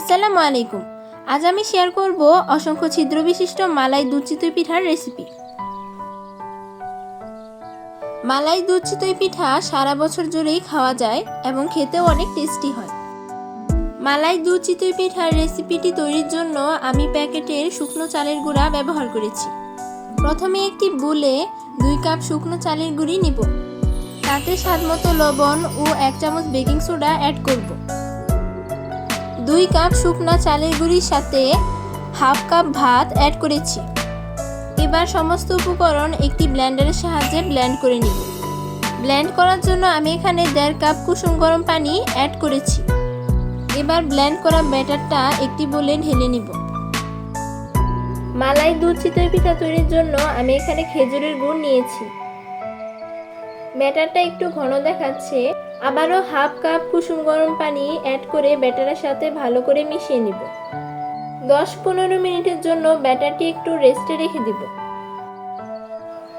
আসসালামু আলাইকুম। আজ আমি শেয়ার করব অসংখ্য ছিদ্র বিশিষ্ট মালাই দুধ চিতই পিঠার রেসিপি। মালাই দুধ চিতই পিঠা সারা বছর জুড়েই খাওয়া যায় এবং খেতেও অনেক টেস্টি হয়। মালাই দুধ চিতই পিঠার রেসিপিটি তৈরির জন্য আমি প্যাকেটের শুকনো চালের গুঁড়া ব্যবহার করেছি। প্রথমে একটি বুলে দুই কাপ শুকনো চালের গুঁড়ি নিব। তাতে স্বাদ মতো লবণ ও এক চামচ বেকিং সোডা অ্যাড করব। দুই কাপ শুকনা চালের গুঁড়ির সাথে হাফ কাপ ভাত অ্যাড করেছি। এবার সমস্ত উপকরণ একটি ব্লেন্ডারের সাহায্যে ব্লেন্ড করে নিব। ব্লেন্ড করার জন্য আমি এখানে দেড় কাপ কুসুম গরম পানি অ্যাড করেছি। এবার ব্লেন্ড করা ব্যাটারটা একটি বলে ঢেলে নিব। মালাই দুধ চিতই পিঠা তৈরির জন্য আমি এখানে খেজুরের গুড় নিয়েছি। ব্যাটারটা একটু ঘন দেখাচ্ছে, আবারও হাফ কাপ কুসুম গরম পানি অ্যাড করে ব্যাটারের সাথে ভালো করে মিশিয়ে নিব। দশ পনেরো মিনিটের জন্য ব্যাটারটি একটু রেস্টে রেখে দিব।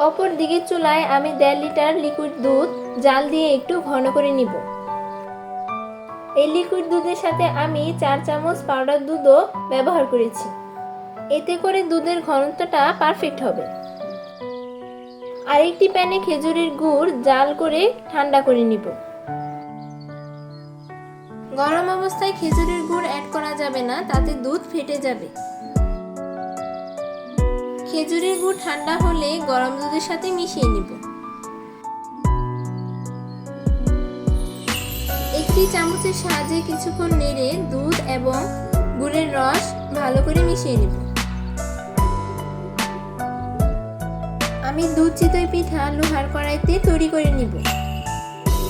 অপর দিকে চুলায় আমি দেড় লিটার লিকুইড দুধ, জাল দিয়ে একটু ঘন করে নিব। এই লিকুইড দুধের সাথে আমি চার চামচ পাউডার দুধও ব্যবহার করেছি। এতে করে দুধের ঘনত্বটা পারফেক্ট হবে। আরেকটি প্যানে খেজুরের গুড় জাল করে ঠান্ডা করে নিব। গরম অবস্থায় খেজুরের গুড় অ্যাড করা যাবে না, তাতে দুধ ফেটে যাবে। খেজুরের গুড় ঠান্ডা হলে গরম দুধের সাথে মিশিয়ে নিব। একটি চামচের সাহায্যে কিছুক্ষণ নেড়ে দুধ এবং গুড়ের রস ভালো করে মিশিয়ে নিব। আমি দুধ চিতই পিঠা লোহার কড়াইতে তৈরি করে নিব।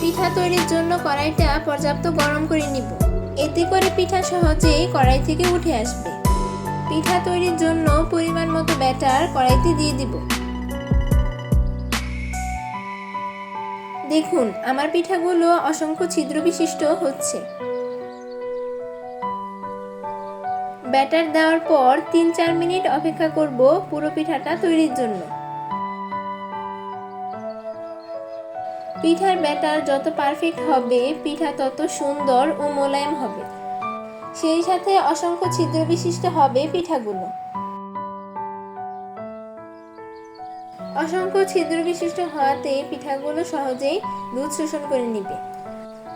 পিঠা তৈরির জন্য কড়াইটা পর্যাপ্ত গরম করে নিব। এতে করে পিঠা সহজেই কড়াই থেকে উঠে আসবে। পিঠা তৈরির জন্য পরিমাণ মতো ব্যাটার কড়াইতে দিয়ে দিব। দেখুন, আমার পিঠাগুলো অসংখ্য ছিদ্র বিশিষ্ট হচ্ছে। ব্যাটার দেওয়ার পর তিন চার মিনিট অপেক্ষা করব পুরো পিঠাটা তৈরির জন্য। পিঠার ব্যাটার যত পারফেক্ট হবে, পিঠা তত সুন্দর ও মোলায়েম হবে। সেই সাথে অসংখ্য ছিদ্র বিশিষ্ট হবে পিঠাগুলো। অসংখ্য ছিদ্র বিশিষ্ট হওয়াতে পিঠাগুলো সহজেই দুধ শোষণ করে নিবে।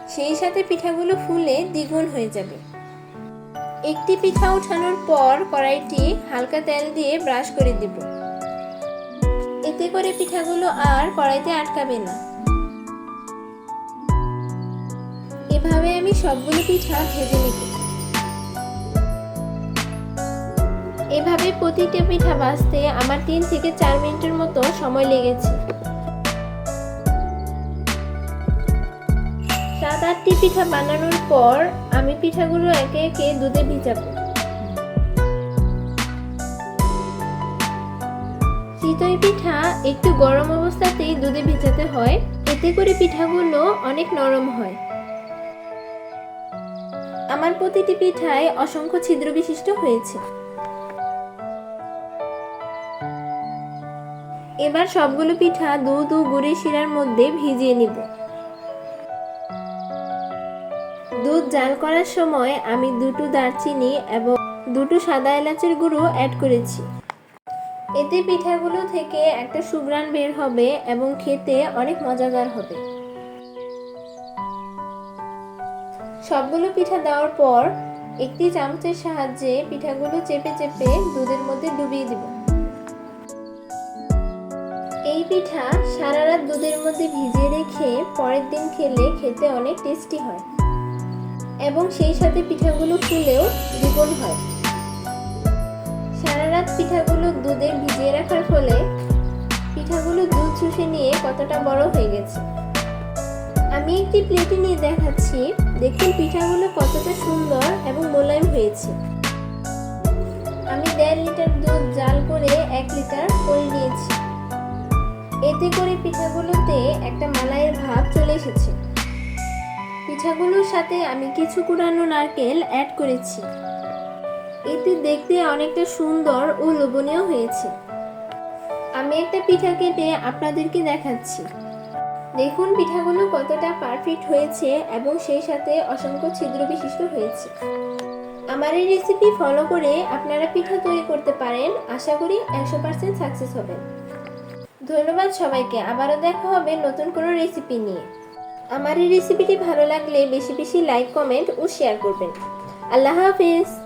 সেই সাথে পিঠাগুলো ফুলে দ্বিগুণ হয়ে যাবে। একটি পিঠা উঠানোর পর কড়াইটি হালকা তেল দিয়ে ব্রাশ করে দিব। এতে করে পিঠাগুলো আর কড়াইতে আটকাবে না। এভাবে আমি সবগুলো পিঠা ভেজে নিব। এভাবে প্রতিটা পিঠা ভাজতে আমার তিন থেকে চার মিনিটের মতো সময় লেগেছে। সাত আটটি পিঠা বানানোর পর আমি পিঠাগুলো একে একে দুধে ভিজাবো। চিতই পিঠা একটু গরম অবস্থাতেই দুধে ভিজাতে হয়, এতে করে পিঠাগুলো অনেক নরম হয়। আমার প্রতিটি পিঠায় অসংখ্য ছিদ্র বিশিষ্ট হয়েছে। এবার সবগুলো পিঠা দুধ ও গুড়ের শিরার মধ্যে ভিজিয়ে নিব। দুধ জাল করার সময় আমি দুটো দারচিনি এবং দুটো সাদা এলাচের গুঁড়ো অ্যাড করেছি। এতে পিঠাগুলো থেকে একটা সুগ্রান বের হবে এবং খেতে অনেক মজাদার হবে। সবগুলো পিঠা দেওয়ার পর একটি চামচের সাহায্যে পিঠাগুলো চেপে চেপে দুধের মধ্যে ডুবিয়ে দিব। এই পিঠা সারা রাত দুধের মধ্যে ভিজিয়ে রেখে পরের দিন খেলে খেতে অনেক টেস্টি হয় এবং সেই সাথে পিঠাগুলো ফুলেও দ্বিগুণ হয়। সারা রাত পিঠাগুলো দুধে ভিজিয়ে রাখার ফলে পিঠাগুলো দুধ চুষে নিয়ে কতটা বড় হয়ে গেছে। আমি একটি প্লেটে নিয়ে দেখাচ্ছি। দেখুন পিঠাগুলো কতটা সুন্দর এবং মোলায়েম হয়েছে। আমি দেড় লিটার দুধ জাল করে এক লিটার করে নিয়েছি। এতে করে পিঠাগুলোতে একটা মালাইয়ের ভাব চলে এসেছে। পিঠাগুলোর সাথে আমি কিছু কুড়ানো নারকেল অ্যাড করেছি। এতে দেখতে অনেকটা সুন্দর ও লোভনীয় হয়েছে। আমি একটা পিঠা কেটে আপনাদেরকে দেখাচ্ছি। দেখুন পিঠাগুলো কতটা পারফেক্ট হয়েছে এবং সেই সাথে অসংখ্য ছিদ্র বিশিষ্ট হয়েছে। আমার এই রেসিপি ফলো করে আপনারা পিঠা তৈরি করতে পারেন। আশা করি একশো পার্সেন্ট সাকসেস হবেন ধন্যবাদ সবাইকে। আবারও দেখা হবে নতুন কোনো রেসিপি নিয়ে। আমার এই রেসিপিটি ভালো লাগলে বেশি বেশি লাইক কমেন্ট ও শেয়ার করবেন। আল্লাহ হাফিজ।